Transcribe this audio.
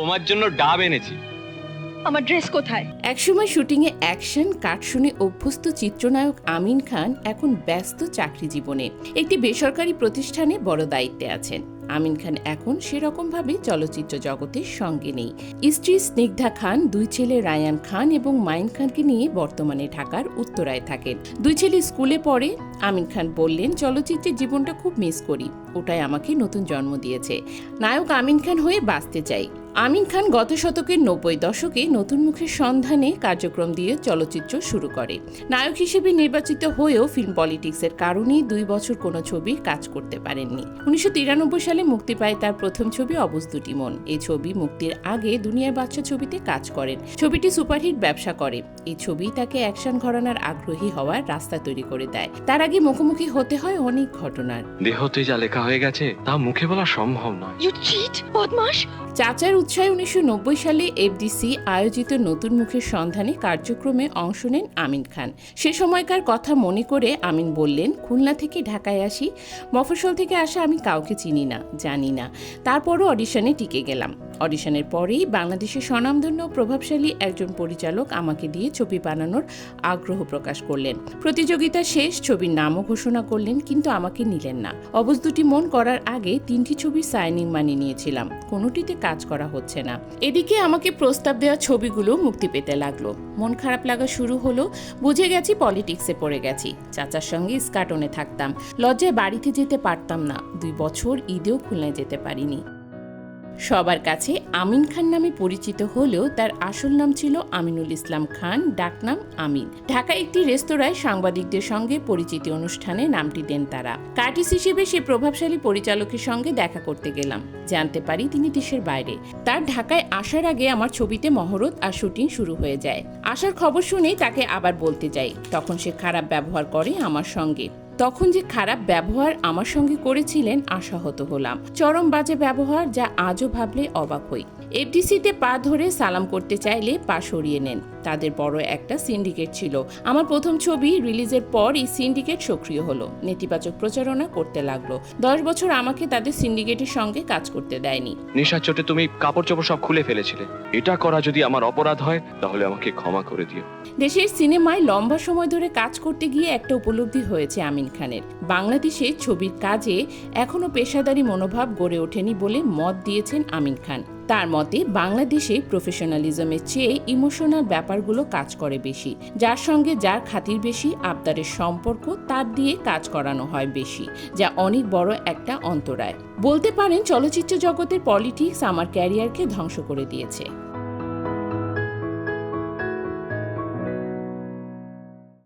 তোমার জন্য ডাব এনেছি। আমার ড্রেস কোথায়? একসময় শুটিংয়ে অ্যাকশন কাটশুনে অভ্যস্ত চিত্রনায়ক আমিন খান এখন ব্যস্ত চাকরি জীবনে। একটি বেসরকারি প্রতিষ্ঠানে বড় দায়িত্বে আছেন। আমিন খান এখন সেরকমভাবে চলচ্চিত্র জগতের সঙ্গে নেই। স্ত্রী স্নিগ্ধা খান দুই ছেলে রায়ান খান এবং মাইন খানকে নিয়ে বর্তমানে ঢাকার উত্তরায় থাকেন। দুই ছেলে স্কুলে পড়ে। আমিন খান বললেন চলচ্চিত্রের জীবনটা খুব মিস করি। ওটাই আমাকে নতুন জন্ম দিয়েছে। নায়ক আমিন খান হয়ে বাঁচতে চাই। আমিন খান গত শতকের নব্বই দশকে নতুন মুখের সন্ধানে কার্যক্রম দিয়ে চলচ্চিত্র শুরু করে। নায়ক হিসেবে নির্বাচিত হয়েও ফিল্ম পলিটিক্সের কারণেই দুই বছর কোনো ছবির কাজ করতে পারেননি। উনিশশো তিরানব্বই সালে মুক্তি পায় তার প্রথম ছবি অবুজ দুটি মন। এই ছবি মুক্তির আগে দুনিয়ার বাচ্চা ছবিতে কাজ করেন। ছবিটি সুপারহিট ব্যবসা করে। এই ছবি তাকে অ্যাকশন ঘরানার আগ্রহী হওয়ার রাস্তা তৈরি করে দেয়। তার আগে মুখোমুখি হতে হয় অনেক ঘটনার। দেহতে যা লেখা হয়ে গেছে তা মুখে বলা সম্ভব নয়। ইউ চিট বদমাস চাচার উৎসাহে উনিশশো নব্বই সালে এফডিসি আয়োজিত নতুন মুখের সন্ধানে কার্যক্রমে অংশ নেন আমিন খান। সে সময়কার কথা মনে করে আমিন বললেন, খুলনা থেকে ঢাকায় আসি। মফস্বল থেকে আসা আমি কাউকে চিনি না, জানি না। তারপরও অডিশনে টিকে গেলাম। অডিশনের পরেই বাংলাদেশের স্বনামধন্য প্রভাবশালী একজন পরিচালক আমাকে দিয়ে ছবি বানানোর আগ্রহ প্রকাশ করলেন। প্রতিযোগিতা শেষ, ছবির নামও ঘোষণা করলেন, কিন্তু আমাকে নিলেন না। অবজ দুটি মন করার আগে তিনটি ছবি সাইনিং মানি নিয়েছিলাম, কোনোটিতে কাজ করা হচ্ছে না। এদিকে আমাকে প্রস্তাব দেওয়া ছবিগুলো মুক্তি পেতে লাগল। মন খারাপ লাগা শুরু হলো, বুঝে গেছি পলিটিক্সে পড়ে গেছি, চাচার সঙ্গে স্কাটনে থাকতাম। লজ্জায় বাড়িতে যেতে পারতাম না, দুই বছর ঈদেও খুলনায় যেতে পারিনি। সবার কাছে আমিন খান নামে পরিচিত হলেও তার আসল নাম ছিল আমিনুল ইসলাম খান, ডাকনাম আমিন। ঢাকায় একটি রেস্তোরাঁয় সাংবাদিকদের সঙ্গে পরিচিতি অনুষ্ঠানে নামটি দেন তারা। কার্টিস হিসেবে সে প্রভাবশালী পরিচালকের সঙ্গে দেখা করতে গেলাম। জানতে পারি তিনি দেশের বাইরে। তার ঢাকায় আসার আগে আমার ছবিতে মহরত আর শুটিং শুরু হয়ে যায়। আসার খবর শুনেই তাকে আবার বলতে যাই। তখন সে খারাপ ব্যবহার করে আমার সঙ্গে। তখন যে খারাপ ব্যবহার আমার সঙ্গে করেছিলেন, আশাহত হলাম। চরম বাজে ব্যবহার যা আজও ভাবলে অবাক হই। এফডিসিতে পা ধরে সালাম করতে চাইলে পা সরিয়ে নেন। তাদের বড় একটা সিন্ডিকেট ছিল। আমার প্রথম ছবি রিলিজের পর এই সিন্ডিকেট সক্রিয় হলো। নেতিবাচক প্রচারণা করতে লাগল। দশ বছর আমাকে তাদের সিন্ডিকেটের সঙ্গে কাজ করতে দেয়নি। নেশার চোটে তুমি কাপড় চোপড় সব খুলে ফেলেছিলে। এটা করা যদি আমার অপরাধ হয় তাহলে আমাকে ক্ষমা করে দিও। দেশের সিনেমায় লম্বা সময় ধরে কাজ করতে গিয়ে একটা উপলব্ধি হয়েছে আমিন খানের। বাংলাদেশে ছবির কাজে এখনও পেশাদারি মনোভাব গড়ে ওঠেনি বলে মত দিয়েছেন আমিন খান। তার মতে, বাংলাদেশে প্রফেশনালিজমের চেয়ে ইমোশনাল ব্যাপারগুলো কাজ করে বেশি। যার সঙ্গে যার খাতির বেশি, আবদারের সম্পর্ক, তার দিয়ে কাজ করানো হয় বেশি, যা অনেক বড় একটা অন্তরায়। বলতে পারেন, চলচ্চিত্র জগতের পলিটিক্স আমার ক্যারিয়ারকে ধ্বংস করে দিয়েছে।